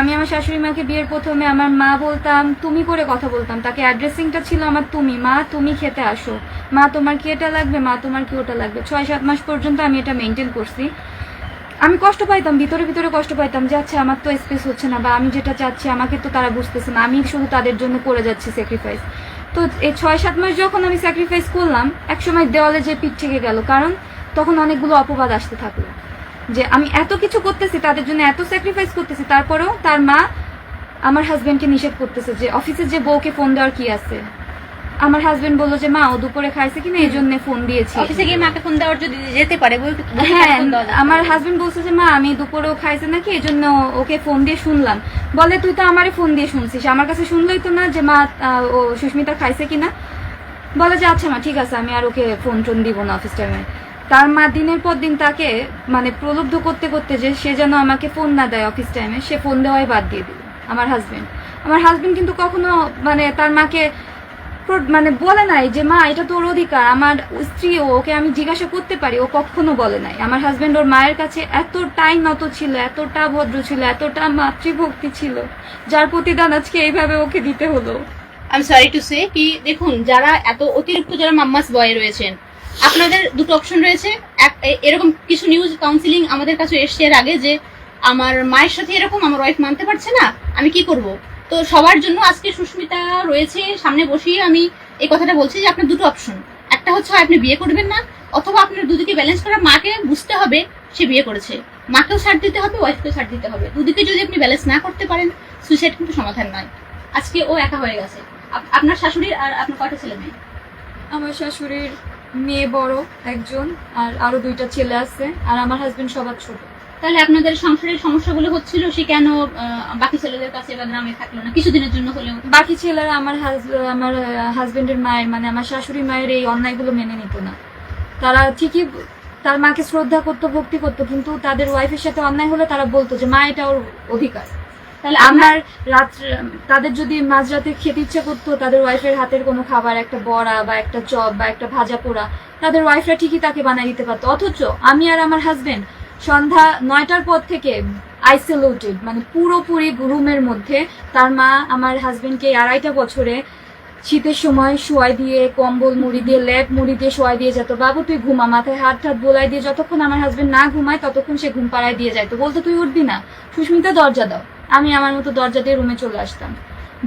আমি আমার শাশুড়ি মাকে বিয়ের প্রথমে আমার মা বলতাম, তুমি করে কথা বলতাম। তাকে অ্যাড্রেসিংটা ছিল আমার তুমি, মা, তুমি খেতে আসো। মা, তোমার কি এটা লাগবে? মা, তোমার কি ওটা লাগবে? ছয় সাত মাস পর্যন্ত আমি এটা মেনটেন করছি। আমি কষ্ট পাইতাম, ভিতরে ভিতরে কষ্ট পাইতাম যে আচ্ছা আমার তো স্পেস হচ্ছে না বা আমি যেটা চাচ্ছি, আমাকে তো তারা বুঝতেছে না, আমি শুধু তাদের জন্য করে যাচ্ছি স্যাক্রিফাইস তো এই ছয় সাত মাস যখন আমি স্যাক্রিফাইস করলাম, একসময় দেওয়ালে যে পিঠ থেকে গেল, কারণ তখন অনেকগুলো অপবাদ আসতে থাকল। যে আমি এত কিছু করতেছি তাদের জন্য এত স্যাক্রিফাইস করতেছি তারপরেও তার মা আমার হাজব্যান্ডকে নিষেধ করতেছে যে অফিসে যে বউকে ফোন দেওয়ার কি আছে? আমার হাজবেন্ড বলল যে মা ও দুপুরে খাইছে কিনা এই জন্য ফোন দিয়েছি। অফিসে গিয়ে মাকে ফোন দেওয়ার যদি যেতে পারে হ্যাঁ আমার হাজবেন্ড বলছে যে মা আমি দুপুরেও খাইছে নাকি এই জন্য ওকে ফোন দিয়ে শুনলাম। বলে তুই তো আমারে ফোন দিয়ে শুনছিস। আমার কাছে শুনলই তো না যে মা ও সুস্মিতা খাইছে কিনা? বলে যে আচ্ছা মা ঠিক আছে আমি আর ওকে ফোন টোন দিব না অফিস টাইমে তার মা দিনের পর দিন তাকে মানে প্রলুব্ধ করতে করতে যে সে যেন আমাকে ফোন না দেয় অফিস টাইমে সে ফোন দেওয়াই বাদ দিয়ে দিল, আমার হাজবেন্ড আমার হাজবেন্ড কিন্তু কখনো মানে তার মাকে মানে বলে নাই যে, মা, এটা তোর অধিকার, আমার স্ত্রী, ওকে আমি জিজ্ঞাসা করতে পারি, ও কখনো বলে নাই। আমার হাজবেন্ড ওর মায়ের কাছে এতটাই নত ছিল, এতটা ভদ্র ছিল, এতটা মাতৃভক্তি ছিল, যার প্রতিদান আজকে এইভাবে ওকে দিতে হলো। আমি সরি টু সে কি, দেখুন, যারা এত অতিরিক্ত যারা মাম্মাস বয়ে রয়েছেন আপনাদের দুটো অপশন রয়েছে। এরকম কিছু নিউজ কাউন্সিলিং আমাদের কাছে এসছে এর আগে যে, আমার মায়ের সাথে এরকম আমার ওয়াইফ মানতে পারছে না, আমি কি করব? তো সবার জন্য আজকে সুস্মিতা রয়েছে, সামনে বসিয়ে আমি এই কথাটা বলছি যে আপনার দুটো অপশন একটা হচ্ছে আপনি বিয়ে করবেন না, অথবা আপনার দুদিকে ব্যালেন্স করা মাকে বুঝতে হবে সে বিয়ে করেছে। মাকেও ছাড় দিতে হবে ওয়াইফকেও ছাড় দিতে হবে। দুদিকে যদি আপনি ব্যালেন্স না করতে পারেন সুইসাইড কিন্তু সমাধান নয়। আজকে ও একা হয়ে গেছে। আপ- আপনার শাশুড়ির আর আপনার কয়টা ছেলে মেয়ে? আমার শাশুড়ির মেয়ে বড় একজন, আর আরও দুইটা ছেলে আছে, আর আমার হাজবেন্ড সবার ছোট। তাহলে আপনাদের সংসারের সমস্যাগুলো হচ্ছিল সে কেন বাকি ছেলেদের কাছে বা গ্রামে থাকল না? কিছুদিনের জন্য হলেও। বাকি ছেলেরা আমার আমার হাজবেন্ডের মায়ের মানে আমার শাশুড়ি মায়ের এই অন্যায়গুলো মেনে নিত না। তারা ঠিকই, তার মাকে শ্রদ্ধা করতো, ভক্তি করতো, কিন্তু তাদের ওয়াইফের সাথে অন্যায় হলে তারা বলতো যে, মা, এটা ওর অধিকার। তাহলে আমার রাত্রে, তাদের যদি মাঝরাতে খেতে ইচ্ছে করতো, তাদের ওয়াইফের হাতের কোনো খাবার, একটা বড়া বা একটা চপ বা একটা ভাজা পোড়া, তাদের ওয়াইফরা ঠিকই তাকে বানিয়ে দিতে পারতো। অথচ আমি আর আমার হাজবেন্ড সন্ধ্যা নয়টার পর থেকে আইসোলেটেড মানে পুরোপুরি রুমের মধ্যে। তার মা আমার হাজবেন্ডকে আড়াইটা বছরে শীতের সময় শোয়াই দিয়ে, কম্বল মুড়ি দিয়ে, লেপ মুড়ি দিয়ে শোয়াই দিয়ে যেত। বাবু, তুই ঘুমা, মাথায় হাত ঠাত বোলাই দিয়ে যতক্ষণ আমার হাজবেন্ড না ঘুমায়, ততক্ষণ সে ঘুম পাড়ায় দিয়ে যায় তো বলতো, তুই উঠবি না। সুস্মিতা, দরজা দাও। আমি আমার মতো দরজা দিয়ে রুমে চলে আসতাম।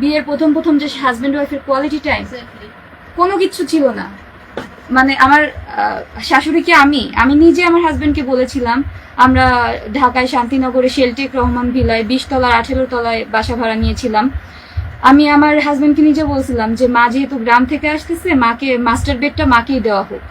বিয়ের প্রথম প্রথম যে হাজবেন্ড ওয়াইফের কোয়ালিটি টাইম কোনো কিছু ছিল না। মানে আমার শাশুড়িকে আমি আমি নিজে আমার হাজবেন্ডকে বলেছিলাম আমরা ঢাকায় শান্তিনগরে শেলটেক রহমান ভিলায় বিশ তলার আঠেরো তলায় বাসা ভাড়া নিয়েছিলাম। আমি আমার হাজবেন্ডকে নিজে বলছিলাম যে মা যেহেতু গ্রাম থেকে আসতেছে মাকে মাস্টার বেডটা মাকেই দেওয়া হোক।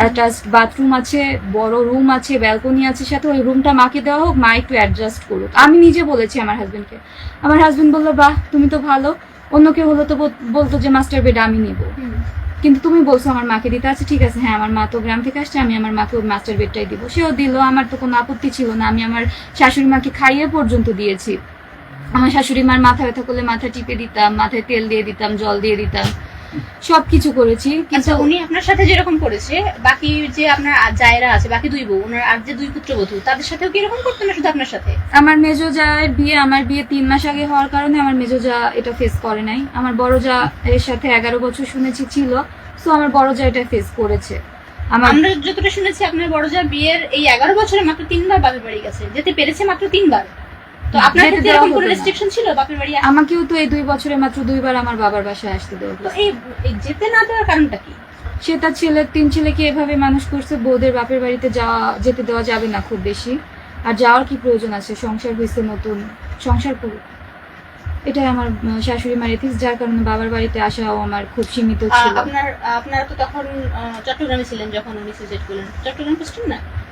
অ্যাটাচ বাথরুম আছে বড় রুম আছে ব্যালকনি আছে সাথে ওই রুমটা মাকে দেওয়া হোক মা একটু অ্যাডজাস্ট করুক। আমি নিজে বলেছি আমার হাজবেন্ডকে আমার হাজবেন্ড বলল বাহ তুমি তো ভালো। অন্য কেউ হলো তো বলতো যে মাস্টার বেড আমি নিব। কিন্তু তুমি বলছো আমার মাকে দিতে। আছে ঠিক আছে হ্যাঁ আমার মা তো গ্রাম থেকে আসছে আমি আমার মাকে ওই মাস্টার বেডটাই দিব। সেও দিল আমার তো কোনো আপত্তি ছিল না। আমি আমার শাশুড়ি মাকে খাইয়ে পর্যন্ত দিয়েছি। আমার শাশুড়ি মার মাথা ব্যথা করলে মাথা টিপে দিতাম মাথায় তেল দিয়ে দিতাম জল দিয়ে দিতাম। সবকিছু করেছি কিন্তু আচ্ছা উনি আপনার সাথে যেরকম করেছে বাকি যে আপনার জায়েরা আছে বাকি দুই বউ ওনার আর যে দুই পুত্রবধূ তাদের সাথেও কি এরকম করতো না শুধু আপনার সাথে? আমার মেজো জায়ের বিয়ে আমার বিয়ে তিন মাস আগে হওয়ার কারণে আমার মেজো যা এটা ফেস করে নাই। আমার বড় যা এর সাথে এগারো বছর শুনেছি ছিল তো আমার বড় যা এটা ফেস করেছে। আমরা যতটা শুনেছি আপনার বড় যা বিয়ের এই এগারো বছরে মাত্র তিনবার বাপের বাড়ি গেছে যেতে পেরেছে মাত্র তিনবার। তো আপনার ক্ষেত্রে এরকম কোনো রেস্ট্রিকশন ছিল বাপের বাড়ি আমাকেও তো এই দুই বছরে মাত্র দুইবার আমার বাবার বাসায় আসতে দেওয়া তো এই এই যেতে না দেওয়ার কারণটা কি? সে তার ছেলে তিন ছেলেকে এভাবে মানুষ করছে বউদের বাপের বাড়িতে যাওয়া যেতে দেওয়া যাবে না খুব বেশি। আর যাওয়ার কি প্রয়োজন আছে? সংসার হয়েছে নতুন সংসার করুক এটাই আমার শাশুড়ি মার এথিক্স যার কারণে বাবার বাড়িতে আসাও আমার খুব সীমিত ছিল। আপনার আপনারা তো তখন চট্টগ্রামে ছিলেন যখন উনি সুইসাইড করলেন। চট্টগ্রাম পোস্টেন না?